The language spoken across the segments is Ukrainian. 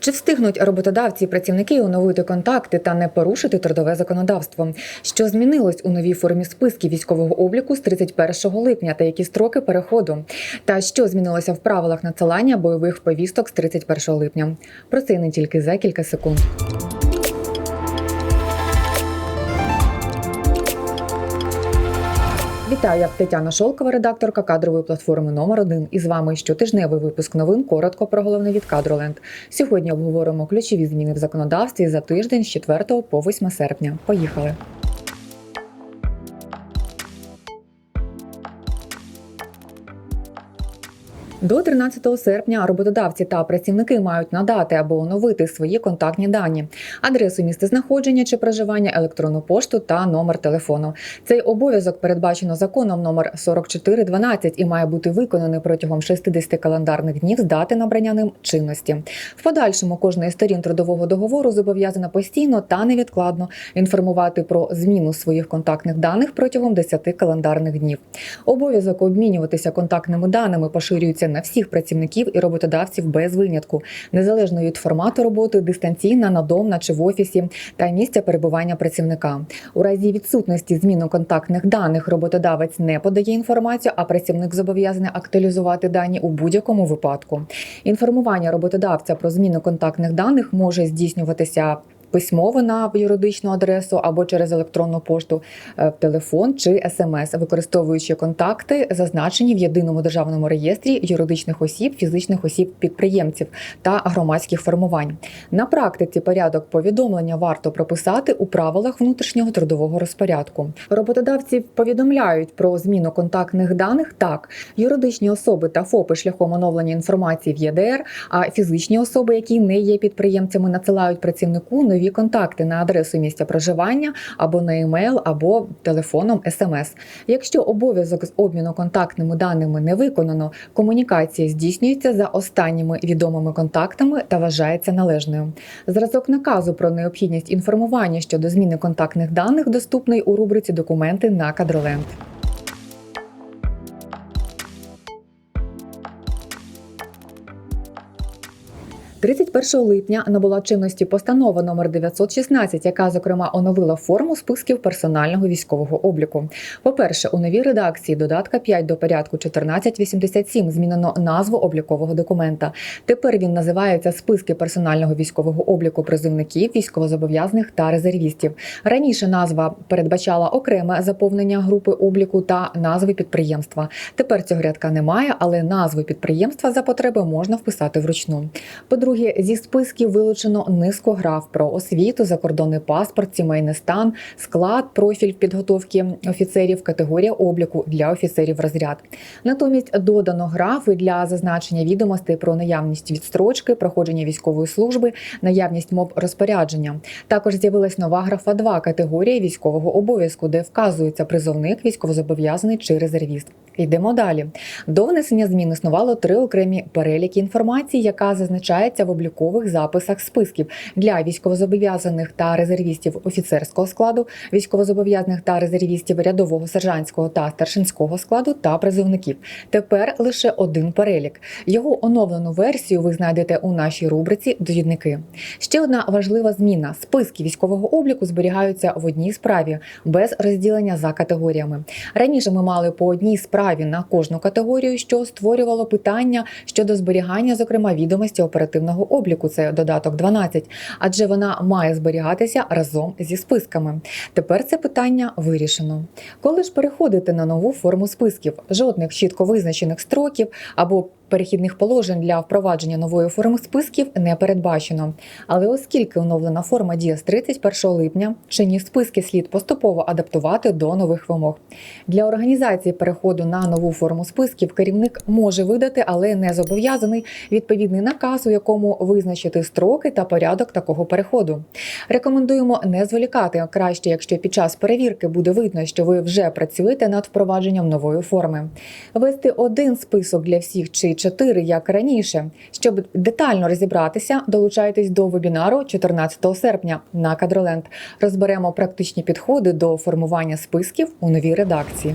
Чи встигнуть роботодавці і працівники оновити контакти та не порушити трудове законодавство? Що змінилось у новій формі списки військового обліку з 31 липня та які строки переходу? Та що змінилося в правилах надсилання бойових повісток з 31 липня? Про це не тільки за кілька секунд. Вітаю, я Тетяна Шолкова, редакторка кадрової платформи номер 1 І з вами щотижневий випуск новин. Коротко про головне від Кадроленд. Сьогодні обговоримо ключові зміни в законодавстві за тиждень з 4 по 8 серпня. Поїхали. До 13 серпня роботодавці та працівники мають надати або оновити свої контактні дані, адресу місця знаходження чи проживання, електронну пошту та номер телефону. Цей обов'язок передбачено законом номер 4412 і має бути виконаний протягом 60 календарних днів з дати набрання ним чинності. В подальшому кожна із сторін трудового договору зобов'язана постійно та невідкладно інформувати про зміну своїх контактних даних протягом 10 календарних днів. Обов'язок обмінюватися контактними даними поширюється на всіх працівників і роботодавців без винятку, незалежно від формату роботи, дистанційна, надомна чи в офісі та місця перебування працівника. У разі відсутності зміни контактних даних роботодавець не подає інформацію, а працівник зобов'язаний актуалізувати дані у будь-якому випадку. Інформування роботодавця про зміну контактних даних може здійснюватися. Письмово на юридичну адресу або через електронну пошту, е, в телефон чи смс, використовуючи контакти, зазначені в єдиному державному реєстрі юридичних осіб, фізичних осіб, підприємців та громадських формувань. На практиці порядок повідомлення варто прописати у правилах внутрішнього трудового розпорядку. Роботодавці повідомляють про зміну контактних даних так: юридичні особи та ФОПи шляхом оновлення інформації в ЄДР, а фізичні особи, які не є підприємцями, надсилають працівнику нові контакти на адресу місця проживання або на емейл, або телефоном смс. Якщо обов'язок з обміну контактними даними не виконано, комунікація здійснюється за останніми відомими контактами та вважається належною. Зразок наказу про необхідність інформування щодо зміни контактних даних доступний у рубриці Документи на кадроленд. – 31 липня набула чинності постанова номер 916, яка зокрема оновила форму списків персонального військового обліку. По-перше, у новій редакції додатка 5 до порядку 1487 змінено назву облікового документа. Тепер він називається списки персонального військового обліку призовників, військовозобов'язаних та резервістів. Раніше назва передбачала окреме заповнення групи обліку та назви підприємства. Тепер цього рядка немає, але назви підприємства за потреби можна вписати вручну. По-друге, зі списків вилучено низку граф про освіту, закордонний паспорт, сімейний стан, склад, профіль підготовки офіцерів, категорія обліку для офіцерів розряд. Натомість додано графи для зазначення відомостей про наявність відстрочки, проходження військової служби, наявність мов розпорядження. Також з'явилась нова графа 2 категорія військового обов'язку, де вказується призовник, військовозобов'язаний чи резервіст. Йдемо далі. До внесення змін існувало три окремі переліки інформації, яка зазначається в облікових записах списків для військовозобов'язаних та резервістів офіцерського складу, військовозобов'язаних та резервістів рядового сержантського та старшинського складу та призовників. Тепер лише один перелік. Його оновлену версію ви знайдете у нашій рубриці Довідники. Ще одна важлива зміна: списки військового обліку зберігаються в одній справі без розділення за категоріями. Раніше ми мали по одній справі на кожну категорію, що створювало питання щодо зберігання, зокрема відомості оперативного обліку. Це додаток 12, адже вона має зберігатися разом зі списками. Тепер це питання вирішено. Коли ж переходити на нову форму списків, жодних чітко визначених строків або Перехідних положень для впровадження нової форми списків не передбачено. Але оскільки оновлена форма діє з 31 липня, чинні списки слід поступово адаптувати до нових вимог. Для організації переходу на нову форму списків керівник може видати, але не зобов'язаний відповідний наказ, у якому визначити строки та порядок такого переходу. Рекомендуємо не зволікати краще, якщо під час перевірки буде видно, що ви вже працюєте над впровадженням нової форми. Вести один список для всіх чи 4, як раніше. Щоб детально розібратися, долучайтесь до вебінару 14 серпня на Кадроленд. Розберемо практичні підходи до формування списків у новій редакції.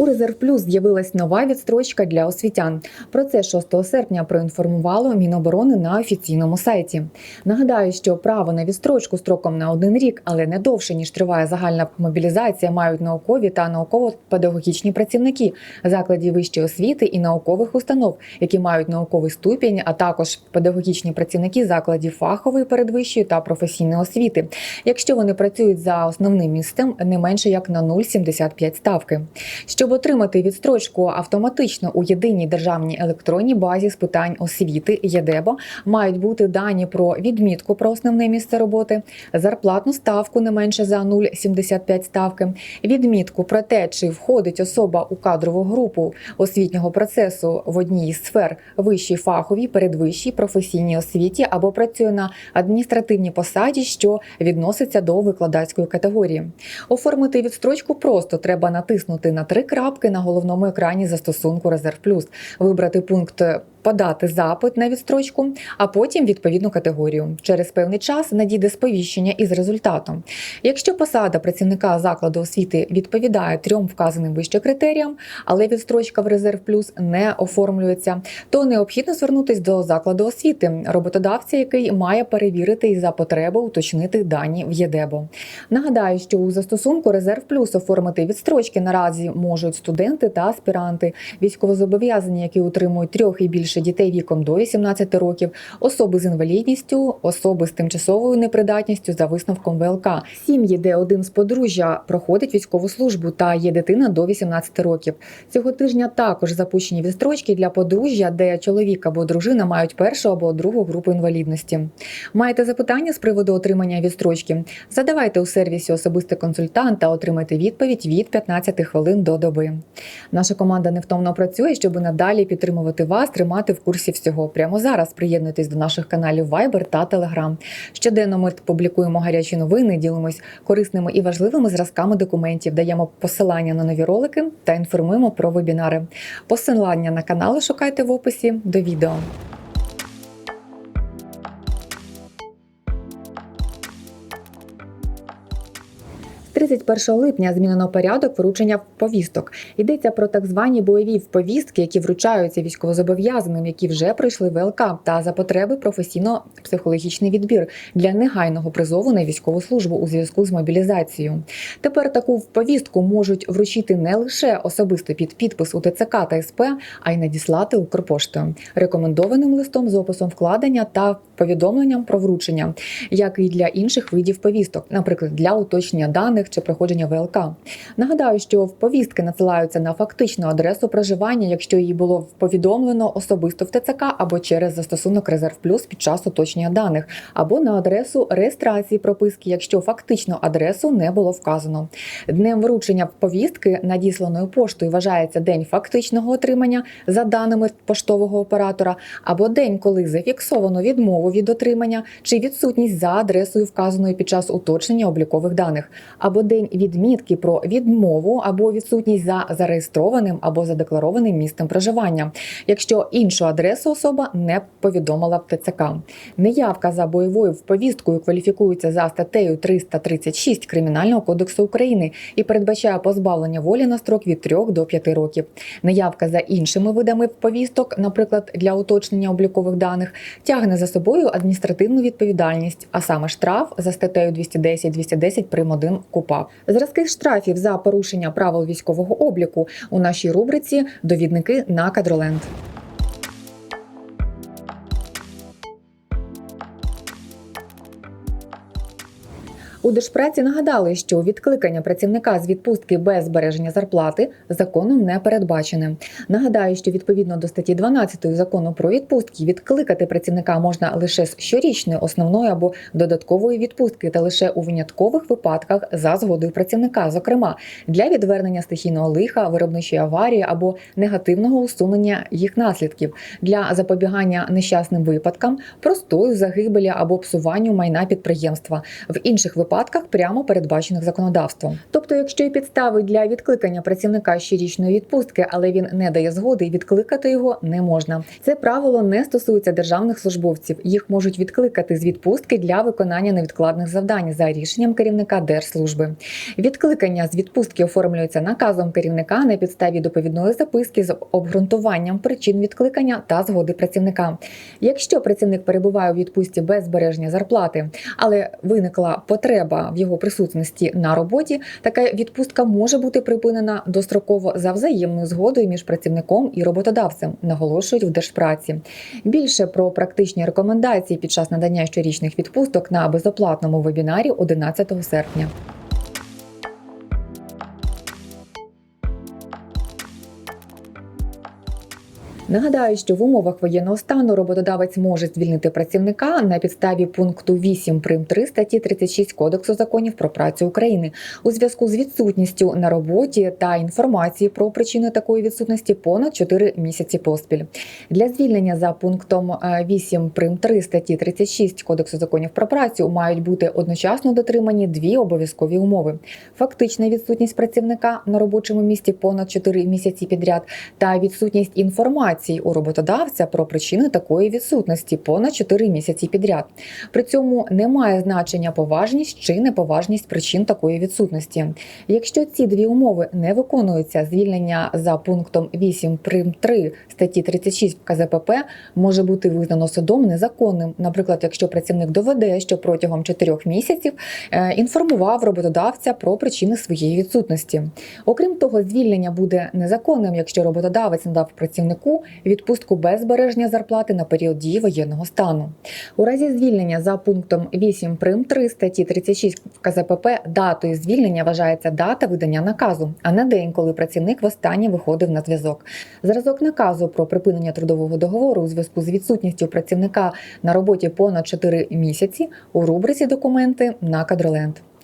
У Резерв Плюс з'явилась нова відстрочка для освітян. Про це 6 серпня проінформувало Міноборони на офіційному сайті. Нагадаю, що право на відстрочку строком на один рік, але не довше ніж триває загальна мобілізація, мають наукові та науково-педагогічні працівники закладів вищої освіти і наукових установ, які мають науковий ступінь, а також педагогічні працівники закладів фахової передвищої та професійної освіти, якщо вони працюють за основним місцем не менше як на 0,75 ставки. Щоб отримати відстрочку автоматично у єдиній державній електронній базі з питань освіти ЄДЕБО мають бути дані про відмітку про основне місце роботи, зарплатну ставку не менше за 0,75 ставки, відмітку про те, чи входить особа у кадрову групу освітнього процесу в одній із сфер вищій фаховій, передвищій, професійній освіті або працює на адміністративній посаді, що відноситься до викладацької категорії. Оформити відстрочку просто треба натиснути на три крапки на головному екрані застосунку Резерв Плюс, вибрати пункт. Подати запит на відстрочку, а потім відповідну категорію. Через певний час надійде сповіщення із результатом. Якщо посада працівника закладу освіти відповідає трьом вказаним вище критеріям, але відстрочка в резерв плюс не оформлюється, то необхідно звернутися до закладу освіти, роботодавця, який має перевірити і за потреби уточнити дані в ЄДЕБО. Нагадаю, що у застосунку резерв плюс оформити відстрочки наразі можуть студенти та аспіранти, військовозобов'язані, які утримують трьох і більше дітей віком до 18 років, особи з інвалідністю, особи з тимчасовою непридатністю за висновком ВЛК, сім'ї, де один з подружжя проходить військову службу та є дитина до 18 років. Цього тижня також запущені відстрочки для подружжя, де чоловік або дружина мають першу або другу групу інвалідності. Маєте запитання з приводу отримання відстрочки? Задавайте у сервісі особистий консультант та отримайте відповідь від 15 хвилин до доби. Наша команда невтомно працює, щоб надалі підтримувати вас, тримати в курсі всього. Прямо зараз приєднуйтесь до наших каналів Viber та Telegram. Щоденно ми публікуємо гарячі новини, ділимось корисними і важливими зразками документів, даємо посилання на нові ролики та інформуємо про вебінари. Посилання на канали шукайте в описі до відео. 31 липня змінено порядок вручення повісток. Йдеться про так звані бойові повістки, які вручаються військовозобов'язаним, які вже пройшли ВЛК, та за потреби професійно-психологічний відбір для негайного призову на військову службу у зв'язку з мобілізацією. Тепер таку повістку можуть вручити не лише особисто під підпис у ТЦК та СП, а й надіслати Укрпоштою, рекомендованим листом з описом вкладення та повідомленням про вручення, як і для інших видів повісток, наприклад, для уточнення даних чи проходження ВЛК. Нагадаю, що в повістки надсилаються на фактичну адресу проживання, якщо її було повідомлено особисто в ТЦК або через застосунок Резерв Плюс під час уточнення даних, або на адресу реєстрації прописки, якщо фактично адресу не було вказано. Днем вручення повістки надісланою поштою вважається день фактичного отримання за даними поштового оператора, або день, коли зафіксовано відмову від отримання чи відсутність за адресою, вказаною під час уточнення облікових даних, або день відмітки про відмову або відсутність за зареєстрованим або задекларованим місцем проживання, якщо іншу адресу особа не повідомила в ТЦК. Неявка за бойовою повісткою кваліфікується за статтею 336 Кримінального кодексу України і передбачає позбавлення волі на строк від 3 до 5 років. Неявка за іншими видами повісток, наприклад, для уточнення облікових даних, тягне за собою адміністративну відповідальність, а саме штраф за статтею 210-210 прим. 1 КУПАП. Зразки штрафів за порушення правил військового обліку у нашій рубриці Довідники на кадроленд. У держпраці нагадали, що відкликання працівника з відпустки без збереження зарплати законом не передбачене. Нагадаю, що відповідно до статті 12 закону про відпустки відкликати працівника можна лише з щорічної основної або додаткової відпустки, та лише у виняткових випадках за згодою працівника, зокрема для відвернення стихійного лиха, виробничої аварії або негативного усунення їх наслідків. Для запобігання нещасним випадкам, простою загибелі або псуванню майна підприємства. В інших випадках випадках, прямо передбачених законодавством. Тобто, якщо є підстави для відкликання працівника щорічної відпустки, але він не дає згоди, відкликати його не можна. Це правило не стосується державних службовців. Їх можуть відкликати з відпустки для виконання невідкладних завдань за рішенням керівника держслужби. Відкликання з відпустки оформлюється наказом керівника на підставі доповідної записки з обґрунтуванням причин відкликання та згоди працівника. Якщо працівник перебуває у відпустці без збереження зарплати, але виникла потреба в його присутності на роботі, така відпустка може бути припинена достроково за взаємною згодою між працівником і роботодавцем, наголошують в держпраці. Більше про практичні рекомендації під час надання щорічних відпусток на безоплатному вебінарі 11 серпня. Нагадаю, що в умовах воєнного стану роботодавець може звільнити працівника на підставі пункту 8 прим. 3 статті 36 Кодексу законів про працю України. У зв'язку з відсутністю на роботі та інформації про причини такої відсутності понад 4 місяці поспіль. Для звільнення за пунктом е, 8 прим. 3 статті 36 Кодексу законів про працю мають бути одночасно дотримані дві обов'язкові умови: фактична відсутність працівника на робочому місці понад 4 місяці підряд та відсутність інформації у роботодавця про причини такої відсутності понад 4 місяці підряд. При цьому немає значення поважність чи неповажність причин такої відсутності. Якщо ці дві умови не виконуються, звільнення за пунктом 8 прим 3 статті 36 КЗПП може бути визнано судом незаконним. Наприклад, якщо працівник доведе, що протягом 4 місяців е, інформував роботодавця про причини своєї відсутності. Окрім того, звільнення буде незаконним, якщо роботодавець надав працівнику відпустку без збереження зарплати на період дії воєнного стану. У разі звільнення за пунктом 8 прим 3 статті 36 КЗПП датою звільнення вважається дата видання наказу, а не день, коли працівник востаннє виходив на зв'язок. Зразок наказу про припинення трудового договору у зв'язку з відсутністю працівника на роботі понад 4 місяці у рубриці Документи на кадроленд.